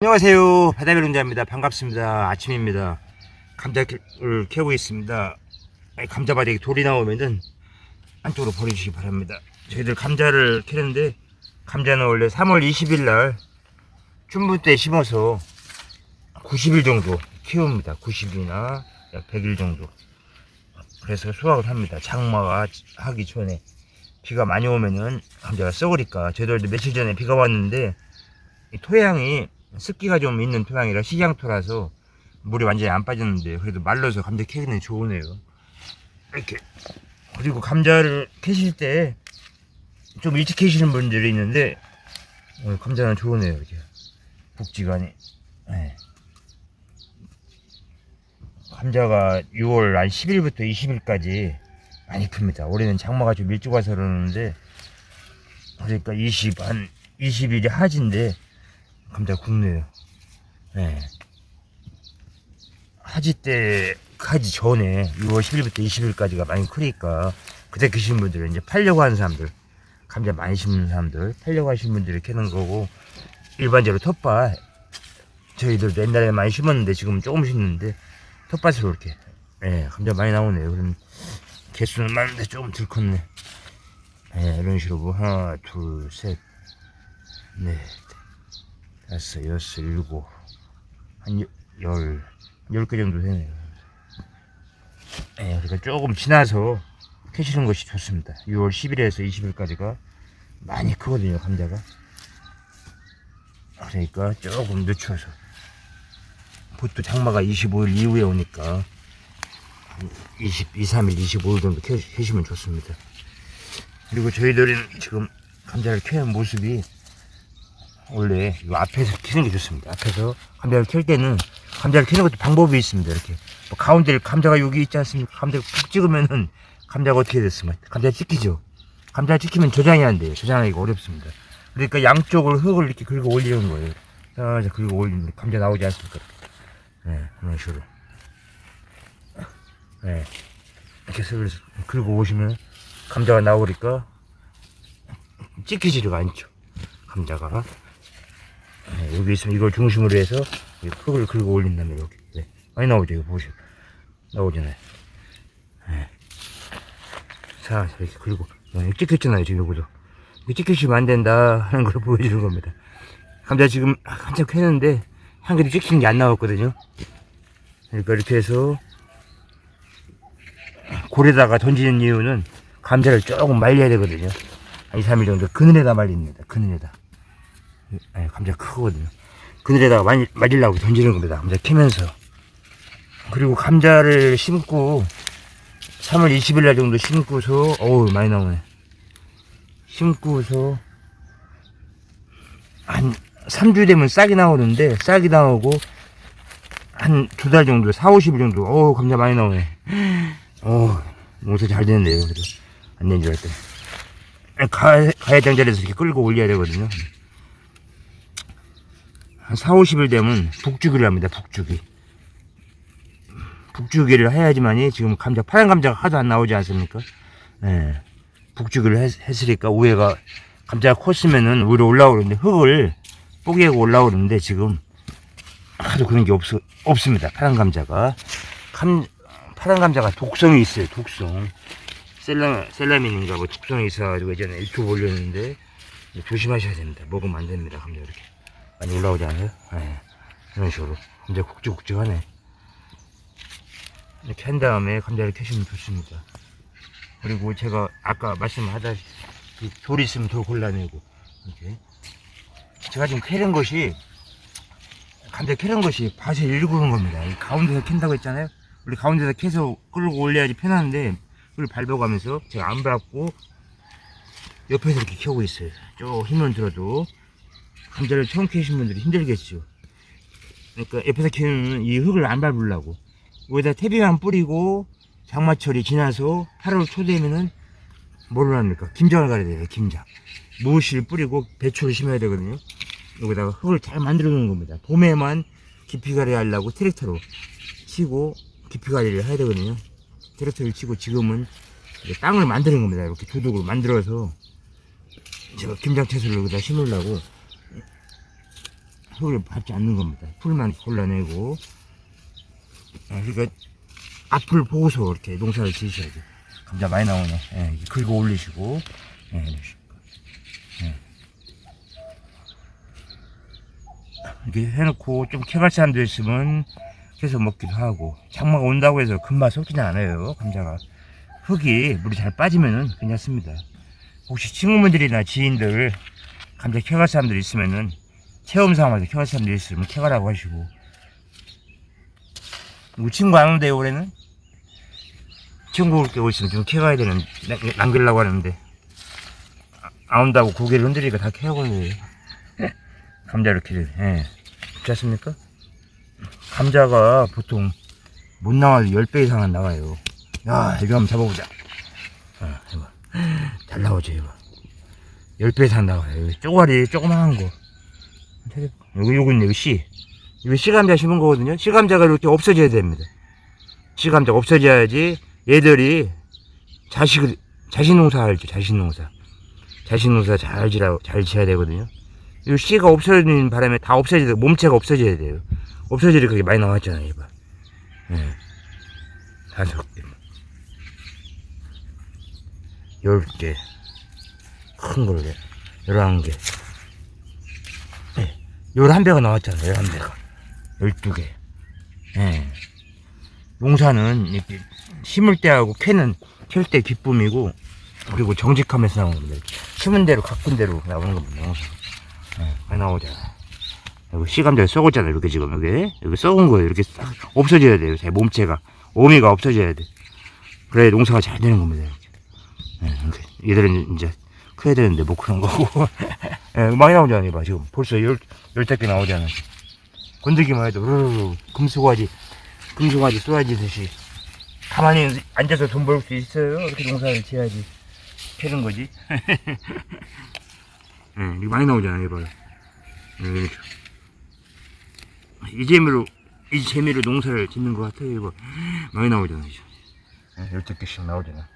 안녕하세요. 바다별 혼자입니다. 반갑습니다. 아침입니다. 감자를 캐고 있습니다. 아니, 감자바닥에 돌이 나오면은 안쪽으로 버려주시기 바랍니다. 저희들 감자를 캐는데 감자는 원래 3월 20일 날 춘분 때 심어서 90일 정도 키웁니다. 90일이나 약 100일 정도. 그래서 수확을 합니다. 장마가 하기 전에 비가 많이 오면은 감자가 썩으니까 저희들도 며칠 전에 비가 왔는데 이 토양이 습기가 좀 있는 토양이라 시장토라서 물이 완전히 안 빠졌는데 그래도 말라서 감자 캐기는 좋으네요. 이렇게 그리고 감자를 캐실 때 좀 일찍 캐시는 분들이 있는데 어, 감자는 좋으네요. 이렇게 복지관이. 네. 감자가 6월 한 10일부터 20일까지 많이 큽니다. 올해는 장마가 좀 일찍 와서 그러는데 그러니까 20, 한 20일이 하지인데 감자 굵네요. 네. 하지 때, 하지 전에 6월 10일부터 20일까지가 많이 크니까 그때 계신 분들은 이제 팔려고 하는 사람들, 감자 많이 심는 사람들, 팔려고 하시는 분들이 캐는 거고 일반적으로 텃밭 저희들도 옛날에 많이 심었는데 지금 조금 심는데 텃밭으로 이렇게 예, 감자 많이 나오네요. 그럼 개수는 많은데 조금 덜 컸네. 예, 이런 식으로 뭐 하나, 둘, 셋, 넷, 다섯, 여섯, 일곱, 한 여- 열, 열 개 정도 되네요. 예, 그러니까 조금 지나서 캐시는 것이 좋습니다. 6월 10일에서 20일까지가 많이 크거든요, 감자가. 그러니까 조금 늦춰서. 보통 장마가 25일 이후에 오니까 한 22, 3일, 25일 정도 캐, 캐시면 좋습니다. 그리고 저희들은 지금 감자를 캐는 모습이 원래 이 앞에서 키는 게 좋습니다. 앞에서 감자를 캘 때는 감자를 캐는 것도 방법이 있습니다. 이렇게 뭐 가운데 감자가 여기 있지 않습니까? 감자가 푹 찍으면은 감자가 어떻게 됐습니까? 감자 찍히죠. 감자 찍히면 저장이 안 돼요. 저장하기가 어렵습니다. 그러니까 양쪽을 흙을 이렇게 긁어 올리는 거예요. 살짝 긁어 올리면 감자 나오지 않습니까? 네, 그런 식으로. 네, 이렇게 그래서 긁어 오시면 감자가 나오니까 찍히지가 않죠. 감자가. 네, 여기 있으면 이걸 중심으로 해서 이 흙을 긁어 올린다면 이렇게. 네. 많이 나오죠 이거 보시면. 나오잖아요. 네. 자 이렇게 긁고 어, 이거 찍혔잖아요 지금 이거 찍히시면 안 된다 하는 걸 보여주는 겁니다. 감자 지금 한참 캐는데 한 개도 찍히는 게 안 나왔거든요. 그러니까 이렇게 해서 골에다가 던지는 이유는 감자를 조금 말려야 되거든요. 한 2, 3일 정도 그늘에다 말립니다 그늘에다 네, 감자 크거든요. 그늘에다가 많이 맞으려고 던지는 겁니다. 감자 캐면서. 그리고 감자를 심고 3월 20일 날 정도 심고서 어우 많이 나오네. 심고서 한 3주 되면 싹이 나오는데 싹이 나오고 한 두 달 정도 4, 50일 정도 어우 감자 많이 나오네. 어우 농사 잘 됐네요. 그래도 안 된 줄 알았더니 가, 가야 장자리에서 이렇게 끌고 올려야 되거든요. 한 4, 50일 되면 북주기를 합니다. 북주기. 북주기를 해야지만이 지금 감자 파란 감자가 하도 안 나오지 않습니까? 예. 북주기를 했, 했으니까 위에가 감자가 컸으면은 위로 올라오는데 흙을 뽀개고 올라오는데 지금 하도 그런 게 없, 없습니다. 파란 감자가. 감, 파란 감자가 독성이 있어요. 독성. 셀라, 셀라민인가 뭐 독성이 있어가지고 예전에 유튜브 올렸는데 조심하셔야 됩니다. 먹으면 안 됩니다. 감자 이렇게. 많이 올라오지 않아요? 네. 이런 식으로. 감자 굵직굵직하네. 이렇게 한 다음에 감자를 캐시면 좋습니다. 그리고 제가 아까 말씀하다시피 돌 있으면 돌 골라내고, 이렇게. 제가 지금 캐는 것이, 감자 캐는 것이 밭에 일구는 겁니다. 이 가운데서 캔다고 했잖아요? 우리 가운데서 캐서 끌고 올려야지 편한데, 그걸 밟아가면서 제가 안 밟고, 옆에서 이렇게 켜고 있어요. 쭉 힘을 들어도. 감자를 처음 캐신 분들이 힘들겠죠. 그러니까 옆에서 캐는 이 흙을 안 밟으려고. 여기다 태비만 뿌리고 장마철이 지나서 8월 초 되면은 뭐를 합니까? 김장을 가야 돼요, 김장. 무엇을 뿌리고 배추를 심어야 되거든요. 여기다가 흙을 잘 만들어 놓은 겁니다. 봄에만 깊이 가리 하려고 트랙터로 치고 깊이 가리를 해야 되거든요. 트랙터를 치고 지금은 땅을 만드는 겁니다. 이렇게 두둑으로 만들어서 제가 김장 채소를 여기다 심으려고 흙을 밟지 않는 겁니다. 풀만 골라내고 아, 그러니까 앞을 보고서 이렇게 농사를 지으셔야죠. 감자 많이 나오네. 예, 긁어 올리시고 예. 예. 이렇게 해놓고 좀 캐갈 사람도 있으면 계속 먹기도 하고 장마가 온다고 해서 금방 썩지는 않아요 감자가 흙이 물이 잘 빠지면은 괜찮습니다 혹시 친구분들이나 지인들 감자 캐갈 사람들 있으면은 체험 삼아서 사람들 있으면 캐가라고 하시고 우리 친구 안 온대요 올해는 친구 올게 오시면 좀 캐가야 되는 남- 남기려고 하는데 아- 안 온다고 고개를 흔들리니까 다 캐고요 감자 이렇게 예 괜찮습니까? 감자가 보통 못 나와도 10배 이상은 나와요. 야, 이거 한번 잡아보자. 아, 이거. 잘 나오죠, 이거. 10배 이상 나와요. 쪼가리 조그만한 거. 여기, 요건 여기 씨. 이거 씨감자 심은 거거든요. 씨감자가 이렇게 없어져야 됩니다. 씨감자가 없어져야지 얘들이 자식을, 자신농사 알죠, 자신농사. 자신농사 잘 지라, 잘 지어야 되거든요. 이 씨가 없어지는 바람에 다 없어져야 돼. 몸체가 없어져야 돼요. 없어지리 그게 많이 나왔잖아요, 이봐. 예. 다섯 개. 열 개. 큰 걸로. 열한 개. 예. 열한 배가 나왔잖아요, 열한 배가. 열두 개. 예. 농사는 이렇게 심을 때하고 캐는, 캘 때 기쁨이고, 그리고 정직함에서 나오는 겁니다. 심은 대로, 가꾼 대로 나오는 겁니다, 농사. 예, 많이 나오잖아. 여기 씨감자가 썩었잖아요. 이렇게 지금 여기 여기 썩은 거예요. 이렇게 싹 없어져야 돼요. 제 몸체가 오미가 없어져야 돼. 그래야 농사가 잘 되는 겁니다. 이렇게. 네, 이렇게. 얘들은 이제 커야 되는데 못 크는 거고. 예, 많이 나오잖아요. 봐 지금 벌써 열 열댓 개 나오잖아. 건들기만 해도 으르르 금수가지 금수가지 쏘아지듯이 가만히 앉아서 돈 벌 수 있어요. 이렇게 농사를 지어야지 캐는 거지. 예, 이거 많이 나오잖아요. 이봐요. 예. 이 재미로 이 재미로 농사를 짓는 것 같아요 이거 많이 나오잖아 이제 열두 개씩 나오잖아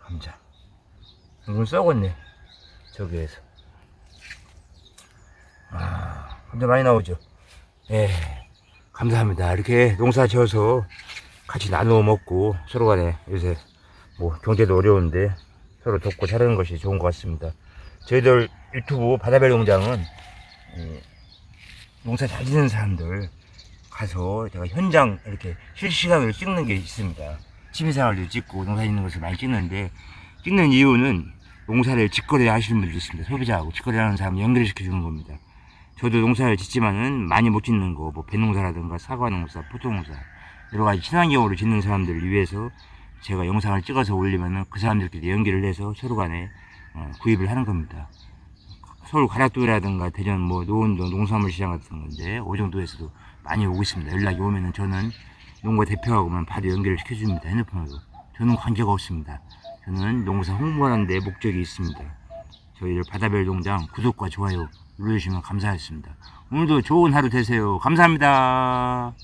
감자 이건 썩었네 저기에서. 아 감자 많이 나오죠? 예. 감사합니다. 이렇게 농사 지어서 같이 나누어 먹고 서로 간에 요새 뭐 경제도 어려운데 서로 돕고 자라는 것이 좋은 것 같습니다. 저희들 유튜브 바다별 농장은 예, 농사 잘 짓는 사람들 가서 제가 현장 이렇게 실시간으로 찍는 게 있습니다. 취미생활도 찍고 농사 짓는 것을 많이 찍는데 찍는 이유는 농사를 직거래 하시는 분들도 있습니다. 소비자하고 직거래 하는 사람 연결시켜 주는 겁니다. 저도 농사를 짓지만은 많이 못 짓는 거, 뭐 배농사라든가 사과 농사, 포도농사 여러 가지 친환경으로 짓는 사람들을 위해서 제가 영상을 찍어서 올리면은 그 사람들끼리 연결을 해서 서로 간에 어, 구입을 하는 겁니다. 서울 가락동이라든가 대전 뭐 노원도 농산물 시장 같은 건데 오 정도에서도 많이 오고 있습니다. 연락이 오면은 저는 농가 대표하고만 바로 연결을 시켜줍니다. 핸드폰으로. 저는 관계가 없습니다. 저는 농사 홍보하는 데 목적이 있습니다. 저희들 바다별 농장 구독과 좋아요 눌러주시면 감사하겠습니다. 오늘도 좋은 하루 되세요. 감사합니다.